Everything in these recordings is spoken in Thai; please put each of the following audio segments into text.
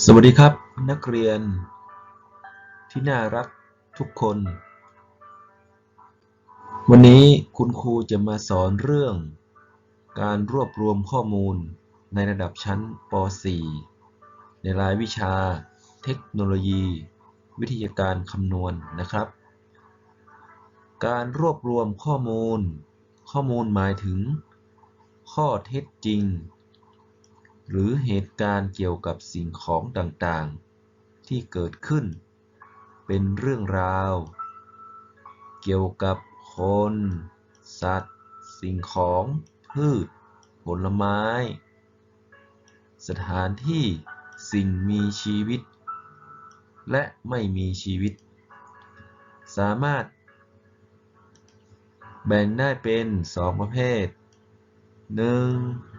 สวัสดีครับ นักเรียน ที่น่ารักทุกคน วันนี้คุณครูจะมาสอนเรื่อง การรวบรวมข้อมูลในระดับชั้นป .4 ในรายวิชา เทคโนโลยี วิทยาการคำนวณนะครับ การรวบรวมข้อมูล ข้อมูลหมายถึง ข้อเท็จจริง หรือเหตุการณ์เกี่ยวกับสิ่งของต่างๆ ที่เกิดขึ้น เป็นเรื่องราว เกี่ยวกับคน สัตว์ สิ่งของ พืช ผลไม้ สถานที่สิ่งมีชีวิต และไม่มีชีวิต สามารถ แบ่งได้เป็น 2 ประเภท 1.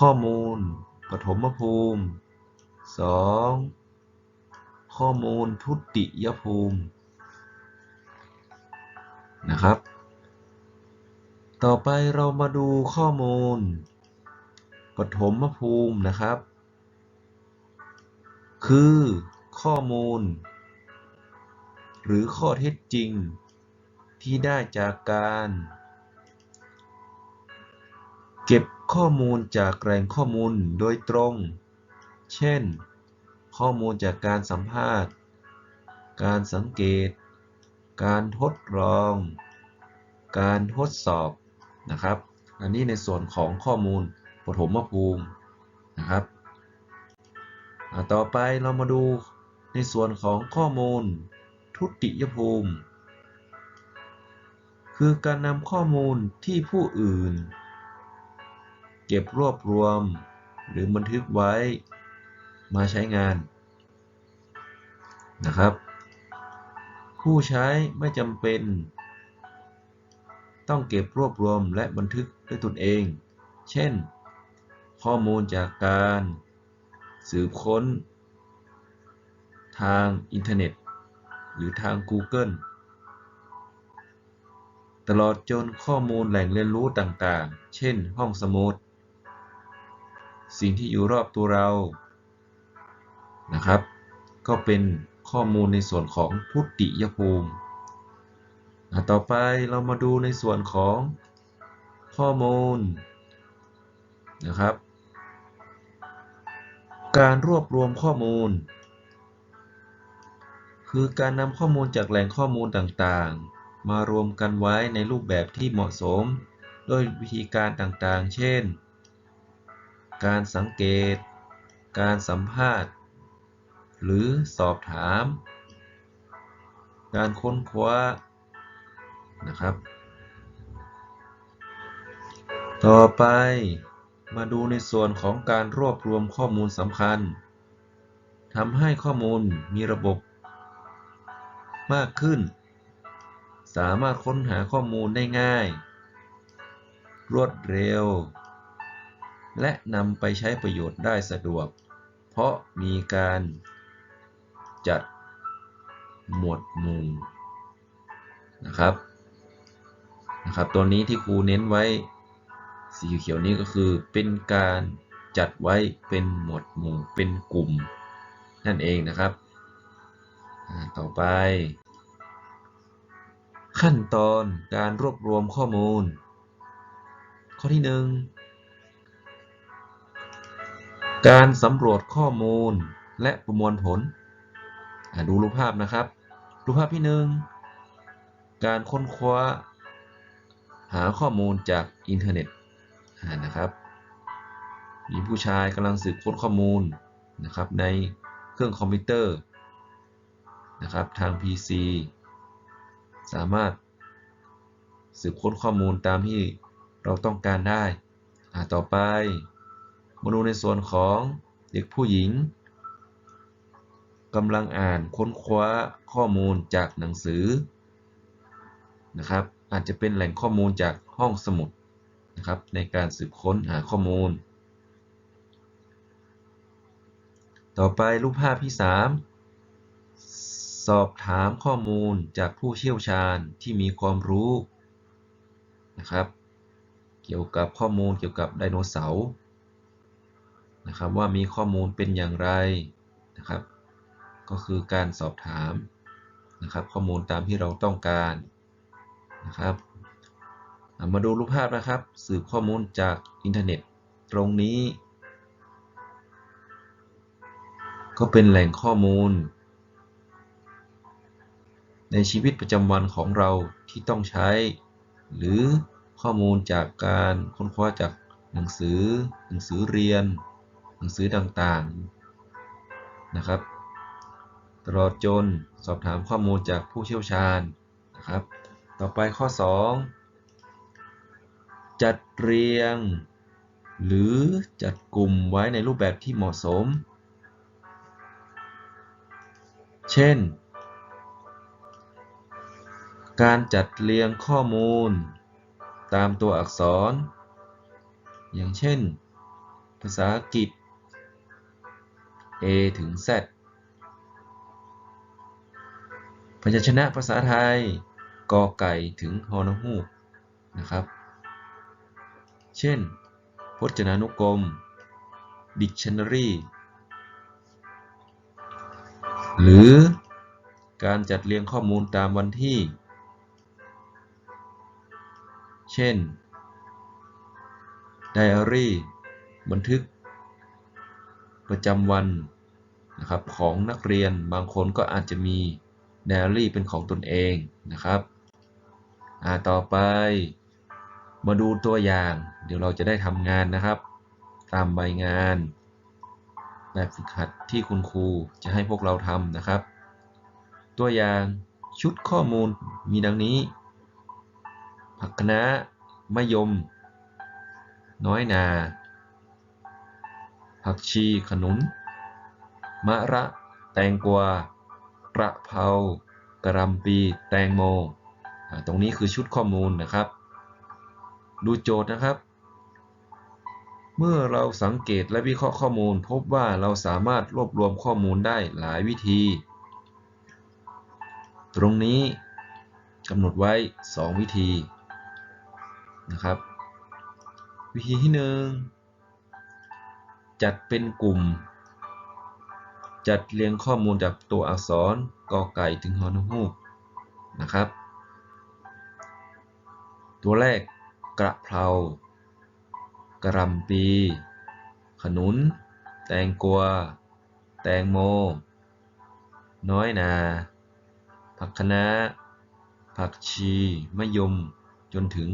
ข้อมูล ปฐมภูมิ 2. ข้อมูลทุติยภูมินะครับ ต่อไปเรามาดูข้อมูล ปฐมภูมินะครับ คือข้อมูล หรือข้อเท็จจริง ที่ได้จากการ เก็บ ข้อมูลจากแหล่งข้อมูลโดยตรง เช่น ข้อมูลจากการสัมภาษณ์ การสังเกต การทดลอง การทดสอบนะครับ อันนี้ในส่วนของข้อมูลปฐมภูมินะครับต่อไปเรามาดูในส่วนของข้อมูลทุติยภูมิ คือการนำข้อมูลที่ผู้อื่น เก็บรวบรวม หรือบันทึกไว้มาใช้งานนะครับ ผู้ใช้ไม่จำเป็น ต้องเก็บรวบรวมและบันทึกด้วยตนเอง เช่น ข้อมูลจากการ สืบค้น ทางอินเทอร์เน็ต หรือทาง Google ตลอดจนข้อมูลแหล่งเรียนรู้ต่างๆ เช่นห้องสมุด สิ่งที่อยู่รอบตัวเรานะครับ ก็เป็นข้อมูลในส่วนของทุติยภูมิต่อไปเรามาดูในส่วนของข้อมูลนะครับ การรวบรวมข้อมูล คือการนำข้อมูลจากแหล่งข้อมูลต่างๆ มารวมกันไว้ในรูปแบบที่เหมาะสม ด้วยวิธีการต่างๆ เช่น การสังเกต การสัมภาษณ์ หรือสอบถาม การค้นคว้านะครับ ต่อไปมาดูในส่วนของการรวบรวมข้อมูลสำคัญทำให้ข้อมูลมีระบบมากขึ้น สามารถค้นหาข้อมูลได้ง่าย รวดเร็ว และนำไปใช้ประโยชน์ได้สะดวก เพราะมีการจัดหมวดหมู่นะครับนะครับ ตัวนี้ที่ครูเน้นไว้สีเขียวนี้ก็คือเป็นการจัดไว้เป็นหมวดหมู่เป็นกลุ่ม นั่นเองนะครับ ต่อไป ขั้นตอนการรวบรวมข้อมูล ข้อที่ 1 การสำรวจข้อมูลและประมวลผล ดูรูปภาพนะครับ รูปภาพที่1การค้นคว้า หาข้อมูลจากอินเทอร์เน็ตนะครับ มีผู้ชายกำลังสืบค้นข้อมูลนะครับในเครื่องคอมพิวเตอร์นะครับทาง PC สามารถสืบค้นข้อมูลตามที่เราต้องการได้ ต่อไป มาดูในส่วนของเด็กผู้หญิงกำลังอ่านค้นคว้าข้อมูลจากหนังสือนะครับอาจจะเป็นแหล่งข้อมูลจากห้องสมุดนะครับในการสืบค้นหาข้อมูล ต่อไปรูปภาพที่ 3 สอบถามข้อมูลจากผู้เชี่ยวชาญที่มีความรู้นะครับ เกี่ยวกับข้อมูลเกี่ยวกับไดโนเสาร์ นะครับว่ามีข้อมูลเป็นอย่างไรนะครับ ก็คือการสอบถามนะครับ ข้อมูลตามที่เราต้องการนะครับมาดูรูปภาพนะครับ สืบข้อมูลจากอินเทอร์เน็ตตรงนี้ ก็เป็นแหล่งข้อมูล ในชีวิตประจำวันของเราที่ต้องใช้ หรือข้อมูลจากการค้นคว้าจากหนังสือหนังสือเรียน นังสือต่างๆนะครับ ตลอดจนสอบถามข้อมูลจากผู้เชี่ยวชาญนะครับ ต่อไปข้อ 2 จัดเรียง หรือจัดกลุ่มไว้ในรูปแบบที่เหมาะสม เช่น การจัดเรียงข้อมูล ตามตัวอักษร อย่างเช่น ภาษาอังกฤษ A ถึง Z พยัญชนะภาษาไทยกอไก่ถึงฮอนอฮูกนะครับ เช่น พจนานุกรม Dictionary หรือการจัดเรียงข้อมูลตามวันที่ เช่น Diary บันทึก ประจำวัน นะครับของนักเรียนบางคนก็อาจจะมี Diary เป็นของตนเองนะครับอ่าต่อไปมาดูตัวอย่าง เดี๋ยวเราจะได้ทำงานนะครับ ตามใบงานแบบฝึกหัดที่คุณครูจะให้พวกเราทำนะครับ ตัวอย่างชุดข้อมูลมีดังนี้ ผักคะน้ามะยม น้อยนา ผักชีขนุน มะระ แตงกวากระเพรากระลำปี แตงโม ตรงนี้คือชุดข้อมูลนะครับ ดูโจทย์นะครับ เมื่อเราสังเกตและวิเคราะห์ข้อมูล พบว่าเราสามารถรวบรวมข้อมูลได้หลายวิธี ตรงนี้กำหนดไว้ 2 วิธีนะครับ วิธีที่ 1 จัดเป็นกลุ่ม จัดเรียงข้อมูลจากตัวอักษรกอไก่ถึงฮอนฮูกนะครับ ตัวแรกกระเพรากระหลำปี ขนุน แตงกวาแตงโม น้อยนา ผักคะน้า ผักชี มะยม จนถึง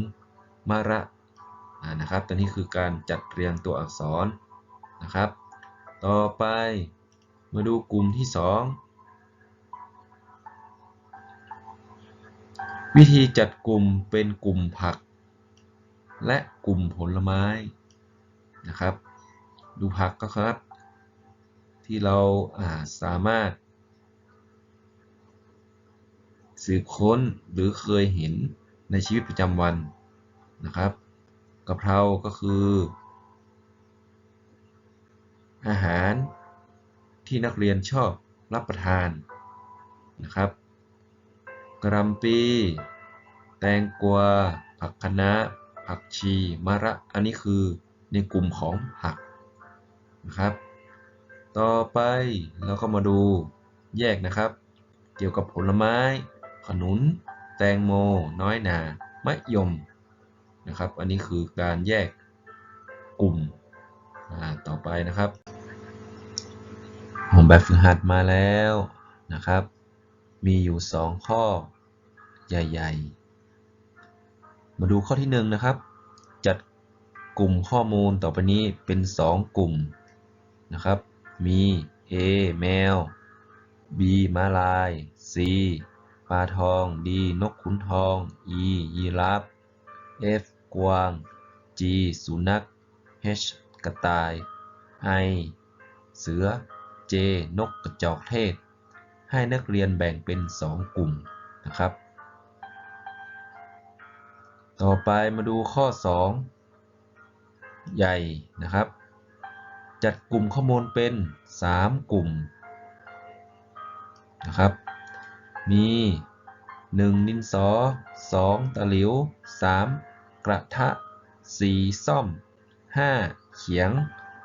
มะระนะครับ ตัวนี้คือการจัดเรียงตัวอักษรนะครับ ต่อไป มาดูกลุ่มที่ 2 วิธีจัดกลุ่มเป็นกลุ่มผัก และกลุ่มผลไม้นะครับ ดูผักก็ครับ ที่เราอาสามารถ สืบค้นหรือเคยเห็นในชีวิตประจำวันนะครับกะเพราก็คือ อาหาร ที่นักเรียนชอบรับประทานนะครับกระหลำปี แตงกวา ผักคะน้า ผักชี มะระ อันนี้คือในกลุ่มของผักนะครับ ต่อไปเราก็มาดูแยกนะครับ เกี่ยวกับผลไม้ ขนุน แตงโม น้อยนามะยมนะครับ อันนี้คือการแยกกลุ่มต่อไปนะครับ ผมแบบฝึกหัดมาแล้วนะครับ มีอยู่ 2 ข้อใหญ่ ๆ มาดูข้อที่ 1 นะครับ จัดกลุ่มข้อมูลต่อไปนี้เป็น 2 กลุ่มนะครับ มี A แมว B ม้าลาย C ปลาทอง D นกขุนทอง E ยีราฟ F กวาง G สุนัข H กระต่าย I เสือ J นกกระจอกเทศ ให้นักเรียนแบ่งเป็น 2 กลุ่มนะครับ ต่อไปมาดูข้อ 2 ใหญ่นะครับ จัดกลุ่มข้อมูลเป็น 3 กลุ่มนะครับมี1ดินสอ2ตะหลิว 3 กระทะ 4 ซ่อม 5 เขียง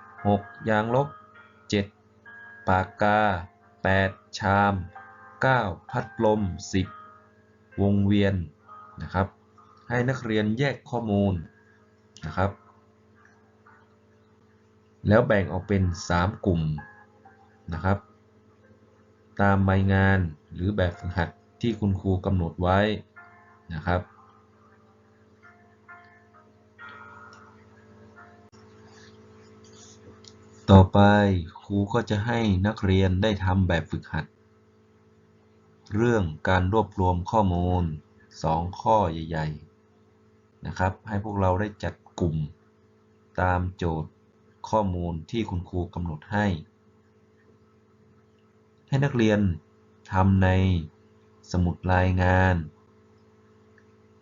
6 ยางลบ ปากกา 8 ชาม 9 พัดลม 10 วงเวียนนะครับ ให้นักเรียนแยกข้อมูลนะครับ แล้วแบ่งออกเป็น 3 กลุ่มนะครับ ตามใบงานหรือแบบฝึกหัดที่คุณครูกำหนดไว้นะครับ ต่อไปครูก็จะให้นักเรียนได้ทำแบบฝึกหัด เรื่องการรวบรวมข้อมูล 2 ข้อใหญ่ ๆ นะครับ ให้พวกเราได้จัดกลุ่ม ตามโจทย์ข้อมูลที่คุณครูกำหนดให้ ให้นักเรียนทำในสมุดรายงาน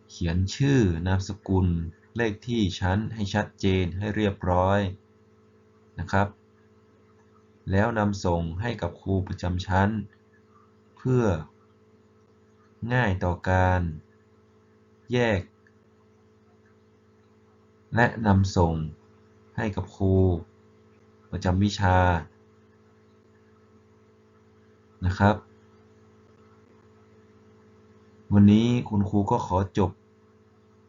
เขียนชื่อนามสกุลเลขที่ชั้นให้ชัดเจนให้เรียบร้อย นะครับ แล้วนำส่งให้กับครูประจำชั้น เพื่อ ง่ายต่อการ แยก และนำส่งให้กับครูประจำวิชานะครับ วันนี้คุณครูก็ขอจบ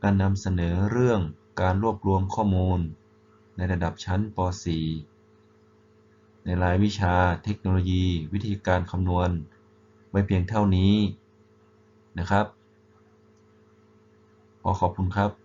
การนำเสนอเรื่องการรวบรวมข้อมูล ในระดับชั้นป .4 ในรายวิชาเทคโนโลยี วิธีการคำนวณ ไว้เพียงเท่านี้นะครับ ขอขอบคุณครับ